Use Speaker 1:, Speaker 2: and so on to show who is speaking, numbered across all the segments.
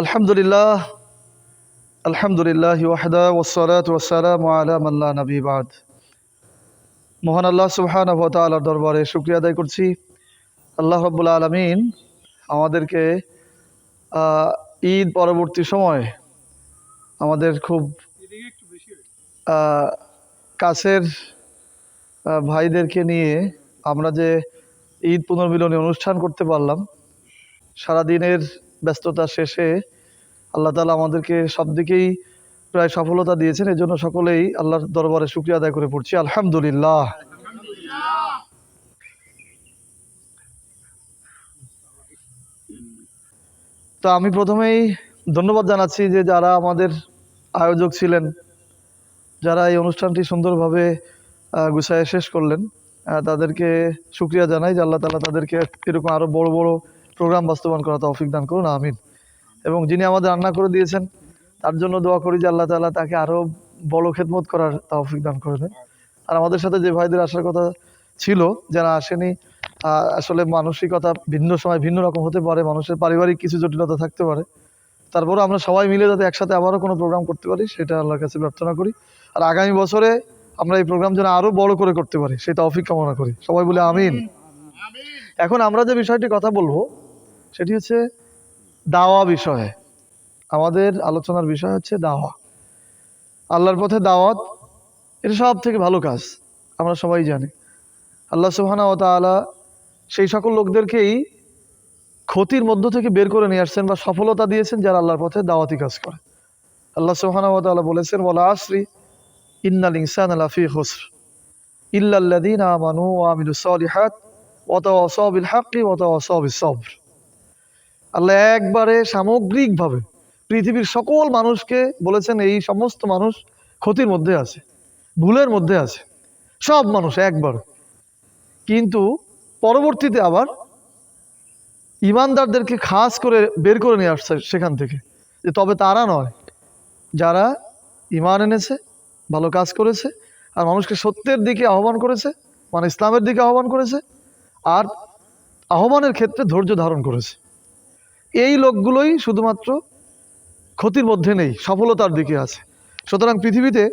Speaker 1: আলহামদুলিল্লাহ আলহামদুলিল্লাহ ওয়াহদা ওসলাত ওসালাম আলা মাল্লা নবী বাদ। মহান আল্লাহ সুবহান তালার দরবারে শুক্রিয়া আদায় করছি। আল্লাহ রব্বুল আলমিন আমাদেরকে ঈদ পরবর্তী সময় আমাদের খুব কাছের ভাইদেরকে নিয়ে আমরা যে ঈদ পুনর্মিলনী অনুষ্ঠান করতে পারলাম, সারাদিনের ব্যস্ততা শেষে আল্লাহ তালা আমাদেরকে সব দিকেই প্রায় সফলতা দিয়েছেন। এজন্য সকলেই আল্লাহর দরবারে শুক্রিয়া আদায় করে পড়ছি। আলহামদুলিল্লাহ। তো আমি প্রথমেই ধন্যবাদ জানাচ্ছি যে যারা আমাদের আয়োজক ছিলেন, যারা এই অনুষ্ঠানটি সুন্দরভাবে গুছায় শেষ করলেন। তাদেরকে শুক্রিয়া জানাই যে আল্লাহ তালা তাদেরকে এরকম আরও বড় বড় প্রোগ্রাম বাস্তবায়ন করা তৌফিক দান করুন আমিন। এবং যিনি আমাদের রান্না করে দিয়েছেন তার জন্য দোয়া করি যে আল্লাহ তালা তাকে আরও বড় খেদমত করার তৌফিক দান করে দেন। আর আমাদের সাথে যে ভাইদের আসার কথা ছিল যারা আসেনি আসলে মানসিকতা ভিন্ন সময় ভিন্ন রকম হতে পারে মানুষের পারিবারিক কিছু জটিলতা থাকতে পারে। তারপরেও আমরা সবাই মিলে যাতে একসাথে আবারও কোনো প্রোগ্রাম করতে পারি সেটা আল্লাহর কাছে প্রার্থনা করি। আর আগামী বছরে আমরা এই প্রোগ্রাম যেন আরও বড় করে করতে পারি সেটা অফিক কামনা করি। সবাই বলে আমিন। এখন আমরা যে বিষয়টি কথা বলব সেটি হচ্ছে দাওয়া বিষয়ে। আমাদের আলোচনার বিষয় হচ্ছে দাওয়া। আল্লাহর পথে দাওয়াত, এটা সব থেকে ভালো কাজ, আমরা সবাই জানি। আল্লাহ সুবহানা ও তাআলা সেই সকল লোকদেরকেই ক্ষতির মধ্য থেকে বের করে নিয়ে আসছেন বা সফলতা দিয়েছেন যারা আল্লাহর পথে দাওয়াতি কাজ করে। আল্লাহ সুবহানা ও তাআলা বলেছেন বলা আসরি ইন্নাল ইনসান লাফি খুসর ইল্লাল্লাযীনা আমানু আমিলুস সালিহাত ওয়া তাওয়াসাউ বিল হাক্কি ওয়া তাওয়াসাউ বিস সবর। আল্লাহ একবারে সামগ্রিকভাবে পৃথিবীর সকল মানুষকে বলেছেন এই সমস্ত মানুষ ক্ষতির মধ্যে আছে, ভুলের মধ্যে আছে, সব মানুষ একবার। কিন্তু পরবর্তীতে আবার ইমানদারদেরকে খাস করে বের করে নিয়ে আসছে সেখান থেকে যে তবে তারা নয়, যারা ইমান এনেছে, ভালো কাজ করেছে, আর মানুষকে সত্যের দিকে আহ্বান করেছে মানে ইসলামের দিকে আহ্বান করেছে, আর আহ্বানের ক্ষেত্রে ধৈর্য ধারণ করেছে। এই লোকগুলোই শুধুমাত্র ক্ষতির মধ্যে নেই, সফলতার দিকে আছে। সুতরাং পৃথিবীতে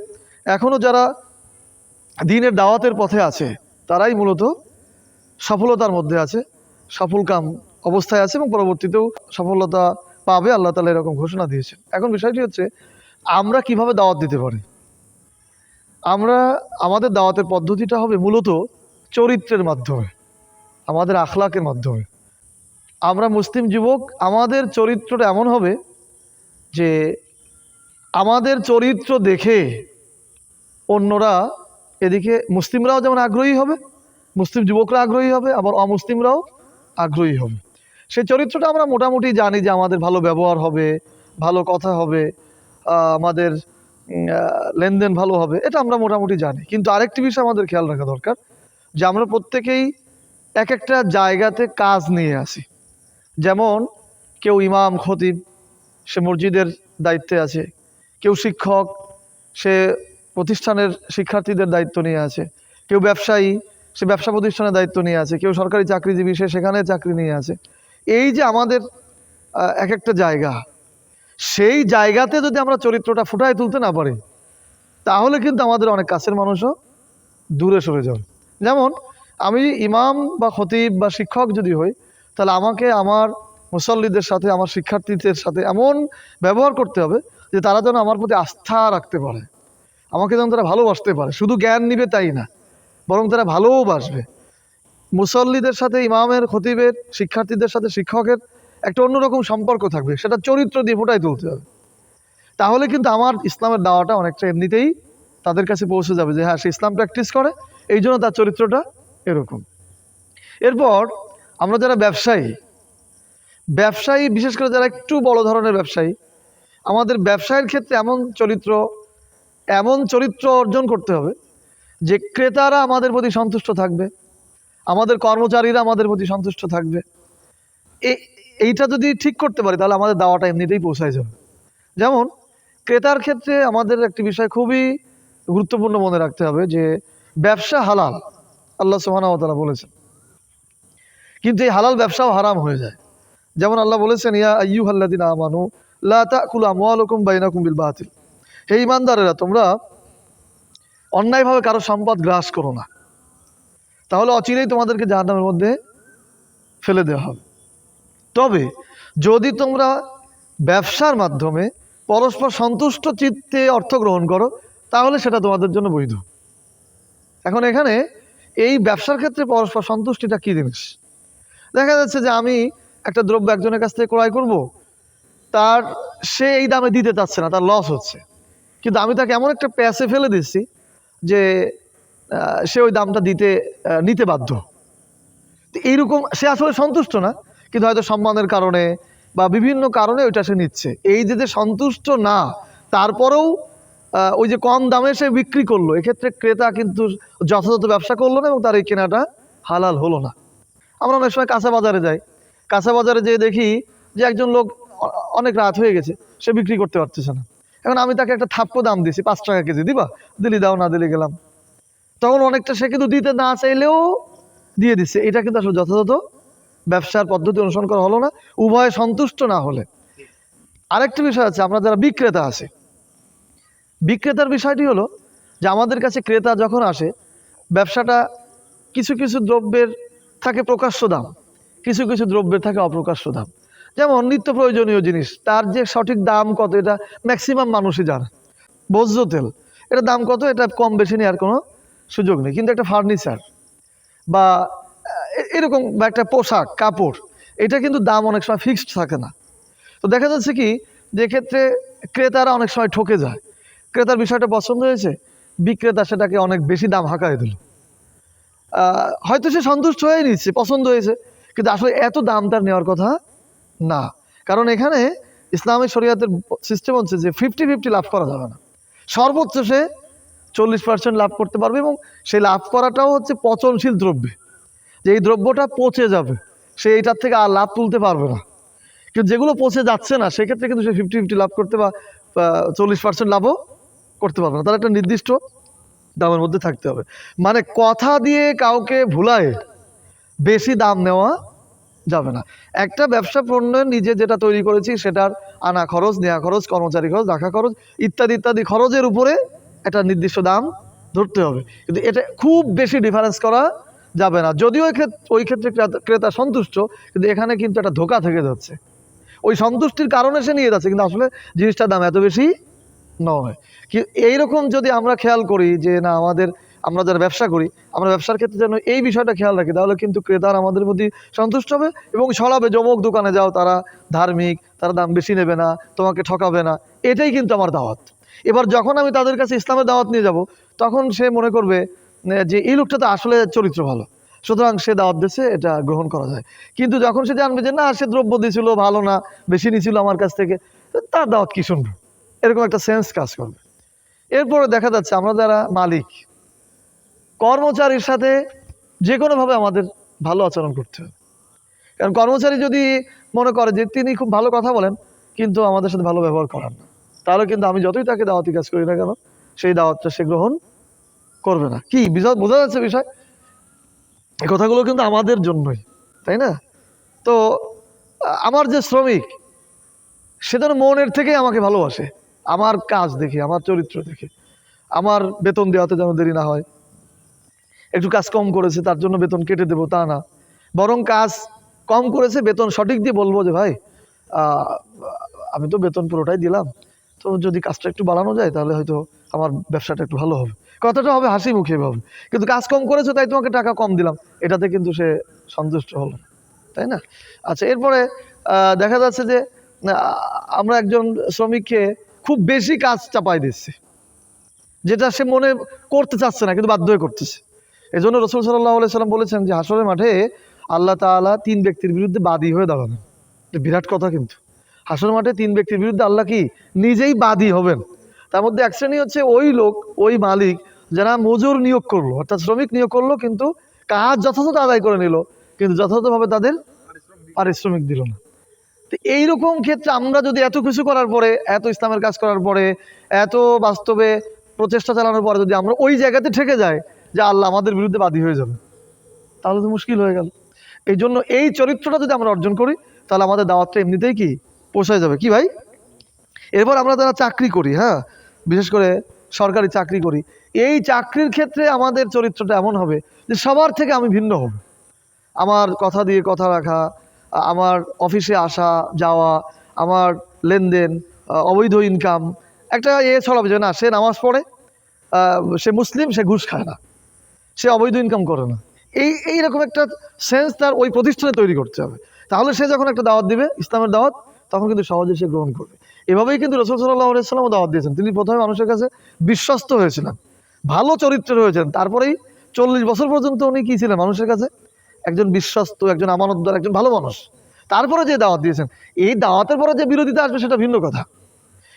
Speaker 1: এখনও যারা দিনের দাওয়াতের পথে আছে, তারাই মূলত সফলতার মধ্যে আছে সফলকাম অবস্থায় আছে এবং পরবর্তীতেও সফলতা পাবে, আল্লাহ তালা এরকম ঘোষণা দিয়েছেন। এখন বিষয়টি হচ্ছে, আমরা কীভাবে দাওয়াত দিতে পারি? আমরা, আমাদের দাওয়াতের পদ্ধতিটা হবে মূলত চরিত্রের মাধ্যমে, আমাদের আখলাকের মাধ্যমে। আমরা মুসলিম যুবক, আমাদের চরিত্রটা এমন হবে যে আমাদের চরিত্র দেখে অন্যরা এদিকে মুসলিমরাও যেমন আগ্রহী হবে, মুসলিম যুবকরা আগ্রহী হবে, আবার অমুসলিমরাও আগ্রহী হবে। সেই চরিত্রটা আমরা মোটামুটি জানি যে আমাদের ভালো ব্যবহার হবে, ভালো কথা হবে আমাদের লেনদেন ভালো হবে, এটা আমরা মোটামুটি জানি। কিন্তু আরেকটি বিষয় আমাদের খেয়াল রাখা দরকার যে আমরা প্রত্যেকেই এক একটা জায়গাতে কাজ নিয়ে আসি। যেমন কেউ ইমাম, খতিব, সে মসজিদের দায়িত্বে আছে। কেউ শিক্ষক, সে প্রতিষ্ঠানের শিক্ষার্থীদের দায়িত্ব নিয়ে আছে। কেউ ব্যবসায়ী, সে ব্যবসা প্রতিষ্ঠানের দায়িত্ব নিয়ে আছে। কেউ সরকারি চাকরিজীবী, সে সেখানে চাকরি নিয়ে আছে। এই যে আমাদের এক একটা জায়গা, সেই জায়গাতে যদি আমরা চরিত্রটা ফুটায় তুলতে না পারি, তাহলে কিন্তু আমাদের অনেক কাছের মানুষও দূরে সরে যাবে। যেমন, আমি ইমাম বা খতিব বা শিক্ষক যদি হই তাহলে আমাকে আমার মুসল্লিদের সাথে, আমার শিক্ষার্থীদের সাথে এমন ব্যবহার করতে হবে যে তারা যেন আমার প্রতি আস্থা রাখতে পারে। আমাকে যেন তারা ভালোবাসতে পারে। শুধু জ্ঞান নিবে তাই না, বরং তারা ভালোবাসবে মুসল্লিদের সাথে, ইমামের, খতিবের, শিক্ষার্থীদের সাথে, শিক্ষকের একটা অন্যরকম সম্পর্ক থাকবে। সেটা চরিত্র দিয়ে ফুটাই তুলতে হবে। তাহলে কিন্তু আমার ইসলামের দাওয়াটা অনেকটা এমনিতেই তাদের কাছে পৌঁছে যাবে যে হ্যাঁ সে ইসলাম প্র্যাকটিস করে, এই জন্য তার চরিত্রটা এরকম। এরপর আমরা যারা ব্যবসায়ী ব্যবসায়ী বিশেষ করে যারা একটু বড় ধরনের ব্যবসায়ী, আমাদের ব্যবসায়ের ক্ষেত্রে এমন চরিত্র এমন চরিত্র অর্জন করতে হবে যে ক্রেতারা আমাদের প্রতি সন্তুষ্ট থাকবে, আমাদের কর্মচারীরা আমাদের প্রতি সন্তুষ্ট থাকবে। এই এইটা যদি ঠিক করতে পারি, তাহলে আমাদের দাওয়াটা এমনিতেই পৌঁছায় যাবে। যেমন, ক্রেতার ক্ষেত্রে আমাদের একটি বিষয় খুবই গুরুত্বপূর্ণ মনে রাখতে হবে যে ব্যবসা হালাল, আল্লাহ সুহানাওতালা বলেছেন। কিন্তু এই হালাল ব্যবসাও হারাম হয়ে যায়। যেমন আল্লাহ বলেছেন, ইয়া আইয়ু হাল্লাদিন আমানু, লা তাকুলু আমওয়ালাকুম বাইনাকুম বিল বাতিল। হে ইমানদারেরা, তোমরা অন্যায়ভাবে কারও সম্পদ গ্রাস করো না। তাহলে অচিরেই তোমাদেরকে জাহান্নামের মধ্যে ফেলে দেওয়া হবে। তবে যদি তোমরা ব্যবসার মাধ্যমে পরস্পর সন্তুষ্ট চিত্তে অর্থ গ্রহণ করো, তাহলে সেটা তোমাদের জন্য বৈধ। এখন এখানে এই ব্যবসার ক্ষেত্রে পরস্পর সন্তুষ্টিটা কী জিনিস? দেখা যাচ্ছে যে আমি একটা দ্রব্য একজনের কাছ থেকে ক্রয় করব, তার সে এই দামে দিতে চাচ্ছে না, তার লস হচ্ছে। কিন্তু আমি তাকে এমন একটা প্যাসে ফেলে দিচ্ছি যে সে ওই দামটা দিতে নিতে বাধ্য। এইরকম সে আসলে সন্তুষ্ট না, কিন্তু হয়তো সম্মানের কারণে বা বিভিন্ন কারণে ওইটা সে নিচ্ছে। এই যে যে সন্তুষ্ট না, তারপরেও ওই যে কম দামে সে বিক্রি করল, এক্ষেত্রে ক্রেতা কিন্তু যথাযথ ব্যবসা করল না এবং তার এই কেনাটা হালাল হলো না। আমরা অনেক সময় কাঁচা বাজারে যাই। কাঁচা বাজারে যেয়ে দেখি যে একজন লোক অনেক রাত হয়ে গেছে, সে বিক্রি করতে পারতেছে না। এখন আমি তাকে একটা থাপ্পো দাম দিছি পাঁচ টাকা কেজি, দিবা? দিলি, দাও না, দিলে, গেলাম। তখন অনেকটা সে কিন্তু দিতে না চাইলেও দিয়ে দিচ্ছে। এটা কিন্তু আসলে যথাযথ ব্যবসার পদ্ধতি অনুসরণ করা হলো না, উভয়ে সন্তুষ্ট না হলে। আরেকটা বিষয় আছে, আমরা যারা বিক্রেতা আছে, বিক্রেতার বিষয়টি হলো যে আমাদের কাছে ক্রেতা যখন আসে, ব্যবসাটা কিছু কিছু দ্রব্যের থাকে প্রকাশ্য দাম। কিছু কিছু দ্রব্যের থাকে অপ্রকাশ্য দাম। যেমন নিত্য প্রয়োজনীয় জিনিস, তার যে সঠিক দাম কত, এটা ম্যাক্সিমাম মানুষই জানে। ভোজ্য তেল, এটা দাম কত, এটা কম বেশি নেওয়ার কোনো সুযোগ নেই। কিন্তু একটা ফার্নিচার বা এরকম বা একটা পোশাক, কাপড়, এটা কিন্তু দাম অনেক সময় ফিক্সড থাকে না। তো দেখা যাচ্ছে কি, যে ক্ষেত্রে ক্রেতারা অনেক সময় ঠকে যায়। ক্রেতার বিষয়টা পছন্দ হয়েছে, বিক্রেতা সেটাকে অনেক বেশি দাম হাঁকায় দিল। হয়তো সে সন্তুষ্ট হয়ে নিচ্ছে, পছন্দ হয়েছে, কিন্তু আসলে এত দাম তার নেওয়ার কথা না। কারণ এখানে ইসলামী শরিয়াতের সিস্টেম হচ্ছে যে ফিফটি ফিফটি লাভ করা যাবে না। সর্বোচ্চ সে চল্লিশ পার্সেন্ট লাভ করতে পারবে এবং সেই লাভ করাটাও হচ্ছে পচনশীল দ্রব্যে। যে এই দ্রব্যটা পচে যাবে, সে এইটার থেকে আর লাভ তুলতে পারবে না। কিন্তু যেগুলো পচে যাচ্ছে না, সেক্ষেত্রে কিন্তু সে ফিফটি ফিফটি লাভ করতে বা চল্লিশ পার্সেন্ট লাভও করতে পারবে না। তার একটা নির্দিষ্ট দামের মধ্যে থাকতে হবে। মানে কথা দিয়ে কাউকে ভুলায় বেশি দাম নেওয়া যাবে না। একটা ব্যবসা পণ্য নিজে যেটা তৈরি করেছি সেটার আনা খরচ নেওয়া খরচ, কর্মচারী খরচ, রাখা খরচ, ইত্যাদি ইত্যাদি খরচের উপরে একটা নির্দিষ্ট দাম ধরতে হবে। কিন্তু এটা খুব বেশি ডিফারেন্স করা যাবে না। যদিও ওই ক্ষেত্রে ক্রেতা সন্তুষ্ট, কিন্তু এখানে কিন্তু একটা ধোকা থেকে যাচ্ছে। ওই সন্তুষ্টির কারণে সে নিয়ে যাচ্ছে, কিন্তু আসলে জিনিসটার দাম এত বেশি নয়। কি, এইরকম যদি আমরা খেয়াল করি যে, না, আমাদের, আমরা যারা ব্যবসা করি, আমরা ব্যবসার ক্ষেত্রে যেন এই বিষয়টা খেয়াল রাখি, তাহলে কিন্তু ক্রেতার আমাদের প্রতি সন্তুষ্ট হবে এবং ছড়াবে জমক দোকানে যাও, তারা ধার্মিক, তারা দাম বেশি নেবে না, তোমাকে ঠকাবে না। এটাই কিন্তু আমার দাওয়াত। এবার যখন আমি তাদের কাছে ইসলামের দাওয়াত নিয়ে যাব, তখন সে মনে করবে যে এই লোকটা তো আসলে চরিত্র ভালো। সুতরাং সে দাওয়াত দিচ্ছে এটা গ্রহণ করা যায়। কিন্তু যখন সে জানবে যে, না, সে দ্রব্য দিয়েছিল ভালো না, বেশি নিয়েছিল আমার কাছ থেকে তার দাওয়াত কি শুনব? এরকম একটা সেন্স কাজ করবে। এরপরে দেখা যাচ্ছে আমরা যারা মালিক, কর্মচারীর সাথে যে কোনোভাবে আমাদের ভালো আচরণ করতে হবে। কারণ কর্মচারী যদি মনে করে যে তিনি খুব ভালো কথা বলেন, কিন্তু আমাদের সাথে ভালো ব্যবহার করেন না, তাহলে কিন্তু আমি যতই তাকে দাওয়াতি কাজ করি না কেন, সেই দাওয়াতটা সে গ্রহণ করবে না। কি বোঝা যাচ্ছে বিষয়? এই কথাগুলো কিন্তু আমাদের জন্যই, তাই না? তো আমার যে শ্রমিক, সে যেন মনের থেকেই আমাকে ভালোবাসে। আমার কাজ দেখে, আমার চরিত্র দেখে। আমার বেতন দেওয়াতে যেন দেরি না হয়। একটু কাজ কম করেছে, তার জন্য বেতন কেটে দেবো, তা না। বরং কাজ কম করেছে, বেতন সঠিক দিয়ে বলব যে, ভাই আমি তো বেতন পুরোটাই দিলাম। তো যদি কাজটা একটু বাড়ানো যায়, তাহলে হয়তো আমার ব্যবসাটা একটু ভালো হবে। কথাটা হবে হাসি মুখে হবে কিন্তু কাজ কম করেছে, তাই তোমাকে টাকা কম দিলাম। এটাতে কিন্তু সে সন্তুষ্ট হলো তাই না? আচ্ছা এরপরে দেখা যাচ্ছে যে আমরা একজন শ্রমিককে খুব বেশি কাজ চাপাই দিচ্ছে। যেটা সে মনে করতে চাচ্ছে না, কিন্তু বাধ্য হয়ে করতেছে। এই জন্য রসুল সাল্লাহ সাল্লাম বলেছেন যে, হাসরের মাঠে আল্লাহ তাআলা তিন ব্যক্তির বিরুদ্ধে বাদী হয়ে দাঁড়াবেন। বিরাট কথা কিন্তু। হাসর মাঠে তিন ব্যক্তির বিরুদ্ধে আল্লাহ কি নিজেই বাদী হবেন? তার মধ্যে এক শ্রেণি হচ্ছে ওই লোক, ওই মালিক, যারা মজুর নিয়োগ করল, অর্থাৎ শ্রমিক নিয়োগ করল, কিন্তু কাজ যথাযথ আদায় করে নিল, কিন্তু যথাযথভাবে তাদের পারিশ্রমিক দিল না। তো এইরকম ক্ষেত্রে আমরা যদি এত কিছু করার পরে, এত ইসলামের কাজ করার পরে, এত বাস্তবে প্রচেষ্টা চালানোর পরে যদি আমরা ওই জায়গাতে ঠেকে যাই যে আল্লাহ আমাদের বিরুদ্ধে বাদী হয়ে যাবে, তাহলে তো মুশকিল হয়ে গেল। এই জন্য এই চরিত্রটা যদি আমরা অর্জন করি, তাহলে আমাদের দাওয়াতটা এমনিতেই কি? পোষায় যাবে। কি ভাই? এরপর আমরা যারা চাকরি করি হ্যাঁ? বিশেষ করে সরকারি চাকরি করি, এই চাকরির ক্ষেত্রে আমাদের চরিত্রটা এমন হবে যে সবার থেকে আমি ভিন্ন হব। আমার কথা দিয়ে কথা রাখা আমার অফিসে আসা, যাওয়া, আমার লেনদেন অবৈধ ইনকাম একটা এ ছড়াবে যে না, সে নামাজ পড়ে সে মুসলিম, সে ঘুষ খায় না। সে অবৈধ ইনকাম করে না। এই এইরকম একটা সেন্স তার ওই প্রতিষ্ঠানে তৈরি করতে হবে। তাহলে সে যখন একটা দাওয়াত দিবে, ইসলামের দাওয়াত, তখন কিন্তু সহজে সে গ্রহণ করবে। এভাবেই কিন্তু রসুল সাল্লাহ সাল্লামও দাওয়াত দিয়েছেন। তিনি প্রথমে মানুষের কাছে বিশ্বস্ত হয়েছিলেন। ভালো চরিত্রের হয়েছেন তারপরেই চল্লিশ বছর পর্যন্ত উনি কী ছিলেন মানুষের কাছে? একজন বিশ্বস্ত, একজন আমানতদার, একজন ভালো মানুষ। তারপরে যে দাওয়াত দিয়েছেন, এই দাওয়াতের পরে যে বিরোধিতা আসবে সেটা ভিন্ন কথা।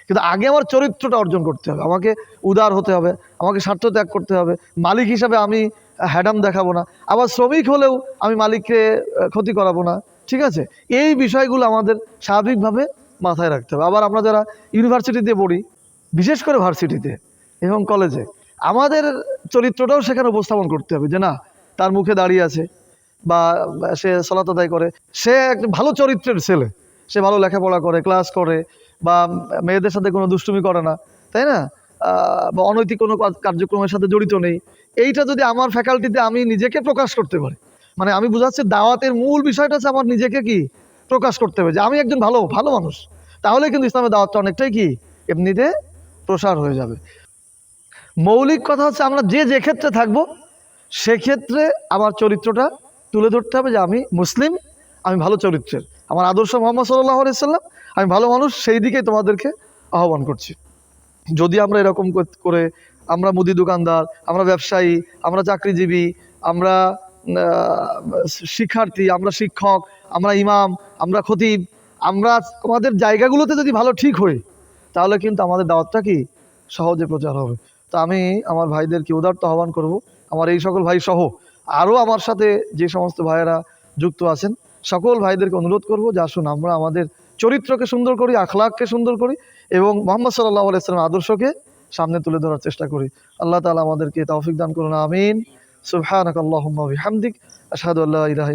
Speaker 1: কিন্তু আগে আমার চরিত্রটা অর্জন করতে হবে, আমাকে উদার হতে হবে, আমাকে স্বার্থ ত্যাগ করতে হবে। মালিক হিসাবে আমি হ্যাডাম দেখাবো না, আবার শ্রমিক হলেও আমি মালিককে ক্ষতি করাবো না, ঠিক আছে? এই বিষয়গুলো আমাদের স্বাভাবিকভাবে মাথায় রাখতে হবে। আবার আমরা যারা ইউনিভার্সিটিতে পড়ি, বিশেষ করে ভার্সিটিতে এবং কলেজে, আমাদের চরিত্রটাও সেখানে উপস্থাপন করতে হবে যে না, তার মুখে দাঁড়িয়ে আছে বা সে সলাত আদায় করে। সে এক ভালো চরিত্রের ছেলে। সে ভালো লেখাপড়া করে, ক্লাস করে বা মেয়েদের সাথে কোনো দুষ্টুমি করে না, তাই না? বা অনৈতিক কোনো কার্যক্রমের সাথে জড়িত নেই। এইটা যদি আমার ফ্যাকাল্টিতে আমি নিজেকে প্রকাশ করতে পারি মানে আমি বুঝাচ্ছি দাওয়াতের মূল বিষয়টা হচ্ছে আমার নিজেকে কি প্রকাশ করতে হবে যে আমি একজন ভালো ভালো মানুষ। তাহলে কিন্তু ইসলামের দাওয়াতটা অনেকটাই কি এমনিতে প্রসার হয়ে যাবে। মৌলিক কথা হচ্ছে আমরা যে যে ক্ষেত্রে থাকব, সেক্ষেত্রে আমার চরিত্রটা তুলে ধরতে হবে যে আমি মুসলিম, আমি ভালো চরিত্রের। আমার আদর্শ মোহাম্মদ সাল্লাহ সাল্লাম, আমি ভালো মানুষ, সেই দিকেই তোমাদেরকে আহ্বান করছি। যদি আমরা এরকম করে আমরা মুদি দোকানদার, আমরা ব্যবসায়ী, আমরা চাকরিজীবী, আমরা শিক্ষার্থী, আমরা শিক্ষক, আমরা ইমাম, আমরা খতিব, আমরা আমাদের জায়গাগুলোতে যদি ভালো ঠিক হই, তাহলে কিন্তু আমাদের দাওয়াতটা কি? সহজে প্রচার হবে। তো আমি আমার ভাইদেরকে উদার্ত আহ্বান করব। আমার এই সকল ভাই সহ আরও আমার সাথে যে সমস্ত ভাইয়েরা যুক্ত আছেন, সকল ভাইদেরকে অনুরোধ করব যে আসুন আমরা আমাদের চরিত্রকে সুন্দর করি, আখলাককে সুন্দর করি এবং মোহাম্মদ সাল্লাহ আলাইসালাম আদর্শকে সামনে তুলে ধরার চেষ্টা করি। আল্লাহ তালা আমাদেরকে তৌফিক দান করুন, আমিন। সুবহানাক আল্লাহুম্মা বিহামদিক, আশহাদু আল্লা ইলাহা